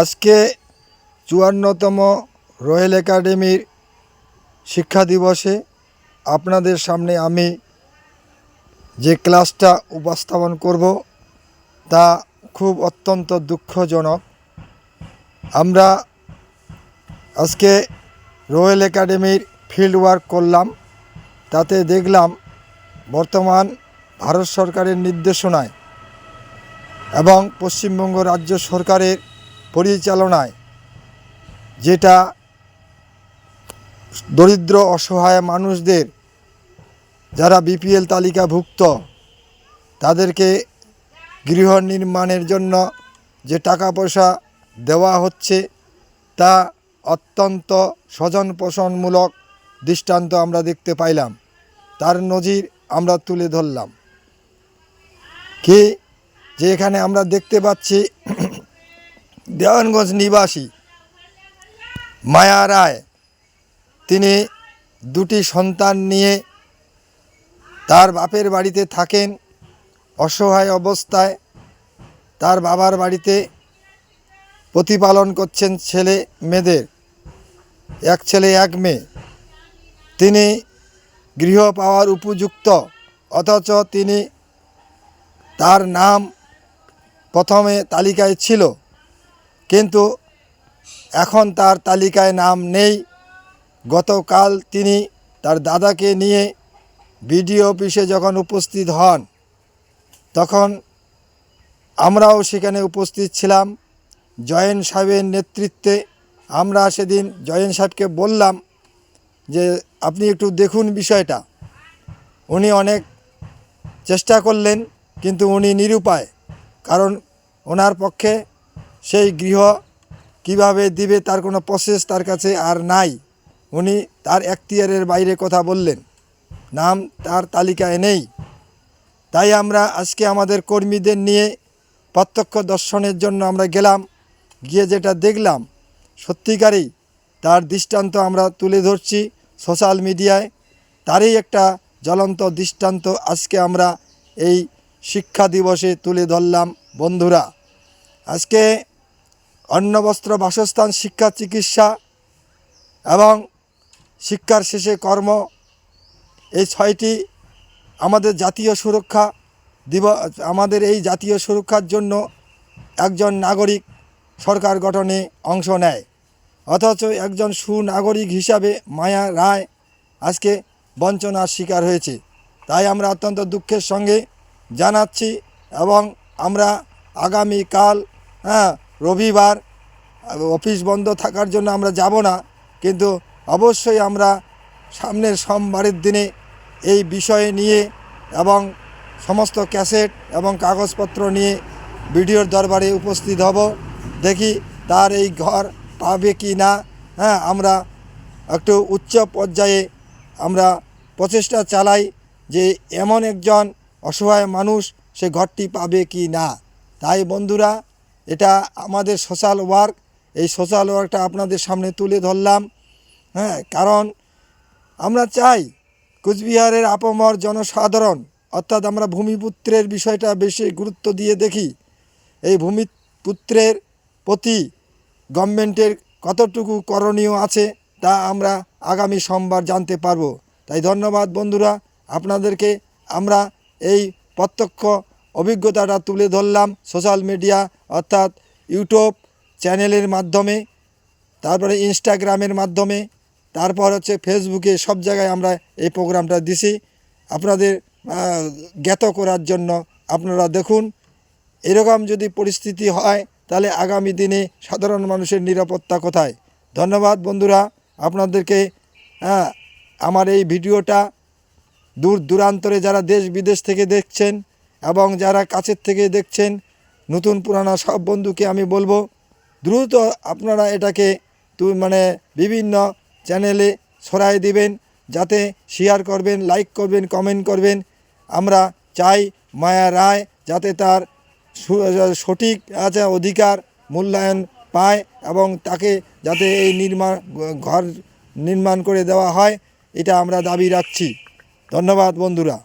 আজকে চুয়ান্নতম রয়্যাল একাডেমির শিক্ষা দিবসে আপনাদের সামনে আমি যে ক্লাসটা উপস্থাপন করব তা খুব অত্যন্ত দুঃখজনক। আমরা আজকে রয়্যাল একাডেমির ফিল্ড ওয়ার্ক করলাম, তাতে দেখলাম বর্তমান ভারত সরকারের নির্দেশনায় এবং পশ্চিমবঙ্গ রাজ্য সরকারের পরিচালনায়, যেটা দরিদ্র, অসহায় মানুষদের, যারা বিপিএল তালিকাভুক্ত, তাদেরকে গৃহ নির্মাণের জন্য যে টাকা পয়সা দেওয়া হচ্ছে, তা অত্যন্ত স্বজন পোষণমূলক দৃষ্টান্ত আমরা দেখতে পাইলাম। তার নজির আমরা তুলে ধরলাম। কি যে এখানে আমরা দেখতে পাচ্ছি দেওয়ানগঞ্জ নিবাসী মায়া রায়, তিনি দুটি সন্তান নিয়ে তার বাপের বাড়িতে থাকেন। অসহায় অবস্থায় তার বাবার বাড়িতে প্রতিপালন করছেন ছেলে মেয়েদের, এক ছেলে, এক মেয়ে। তিনি গৃহ পাওয়ার উপযুক্ত, অথচ তিনি তার নাম প্রথমে তালিকায় ছিল। কিন্তু এখন তার তালিকায় নাম নেই। গতকাল তিনি তার দাদাকে নিয়ে বিডিও অফিসে যখন উপস্থিত হন, তখন আমরাও সেখানে উপস্থিত ছিলাম। জয়েন সাহেবের নেতৃত্বে আমরা সেদিন জয়েন সাহেবকে বললাম যে, আপনি একটু দেখুন বিষয়টা। উনি অনেক চেষ্টা করলেন, কিন্তু উনি নিরুপায়, কারণ ওনার পক্ষে সেই গৃহ কীভাবে দিবে তার কোনো প্রসেস তার কাছে আর নাই। উনি তার এখতিয়ারের বাইরে কথা বললেন। নাম তার তালিকায় নেই। তাই আমরা আজকে আমাদের কর্মীদের নিয়ে প্রত্যক্ষ দর্শনের জন্য আমরা গেলাম। গিয়ে যেটা দেখলাম, সত্যিকারেই তার দৃষ্টান্ত আমরা তুলে ধরছি সোশ্যাল মিডিয়ায় তারই একটা জ্বলন্ত দৃষ্টান্ত আজকে আমরা এই শিক্ষা দিবসে তুলে ধরলাম। বন্ধুরা, আজকে অন্ন বস্ত্র বাসস্থান, শিক্ষা, চিকিৎসা এবং শিক্ষার শেষে কর্ম। এই ছয়টি আমাদের জাতীয় সুরক্ষা দিব আমাদের এই জাতীয় সুরক্ষার জন্য একজন নাগরিক সরকার গঠনে অংশ নেয়। অথচ একজন সুনাগরিক হিসাবে মায়া রায় আজকে বঞ্চনার শিকার হয়েছে। তাই আমরা অত্যন্ত দুঃখের সঙ্গে জানাচ্ছি এবং আমরা আগামীকাল হ্যাঁ রবিবার অফিস বন্ধ থাকার জন্য আমরা যাব না, কিন্তু অবশ্যই আমরা সামনের সোমবারের দিনে এই বিষয়ে নিয়ে এবং সমস্ত ক্যাসেট এবং কাগজপত্র নিয়ে ভিডিওর দরবারে উপস্থিত হব। দেখি তার এই ঘর পাবে কি না। হ্যাঁ আমরা একটু উচ্চ পর্যায়ে আমরা প্রচেষ্টা চালাই যে এমন একজন অসহায় মানুষ সে ঘরটি পাবে কি না। তাই বন্ধুরা এটা আমাদের সোশ্যাল ওয়ার্ক এই সোশ্যাল ওয়ার্কটা আপনাদের সামনে তুলে ধরলাম হ্যাঁ কারণ আমরা চাই কুচবিহারের আপামর জনসাধারণ, অর্থাৎ আমরা ভূমিপুত্রের বিষয়টা বেশি গুরুত্ব দিয়ে দেখি, এই ভূমিপুত্রের প্রতি গভর্নমেন্টের কতটুকু করণীয় আছে তা আমরা আগামী সোমবার জানতে পারব। তাই ধন্যবাদ বন্ধুরা, আপনাদেরকে আমরা এই প্রত্যক্ষ অভিজ্ঞতাটা তুলে ধরলাম সোশ্যাল মিডিয়া অর্থাৎ ইউটিউব চ্যানেলের মাধ্যমে, তারপরে ইনস্টাগ্রামের মাধ্যমে, তারপর হচ্ছে ফেসবুকে সব জায়গায় আমরা এই প্রোগ্রামটা দিছি। আপনাদের জ্ঞাত করার জন্য আপনারা দেখুন। এরকম যদি পরিস্থিতি হয়, তাহলে আগামী দিনে সাধারণ মানুষের নিরাপত্তা কোথায়? ধন্যবাদ বন্ধুরা। আপনাদেরকে আমার এই ভিডিওটা দূর দূরান্তরে যারা দেশ বিদেশ থেকে দেখছেন এবং যারা কাছের থেকে দেখছেন, নতুন পুরানা সব বন্ধুকে আমি বলব, দ্রুত আপনারা এটাকে মানে বিভিন্ন চ্যানেলে ছড়াই দিবেন, যাতে শেয়ার করবেন লাইক করবেন কমেন্ট করবেন। আমরা চাই মায়া রায় যাতে তার সঠিক আছে অধিকার মূল্যায়ন পায় এবং তাকে যাতে এই নির্মাণ ঘর নির্মাণ করে দেওয়া হয়, এটা আমরা দাবি রাখছি। ধন্যবাদ বন্ধুরা।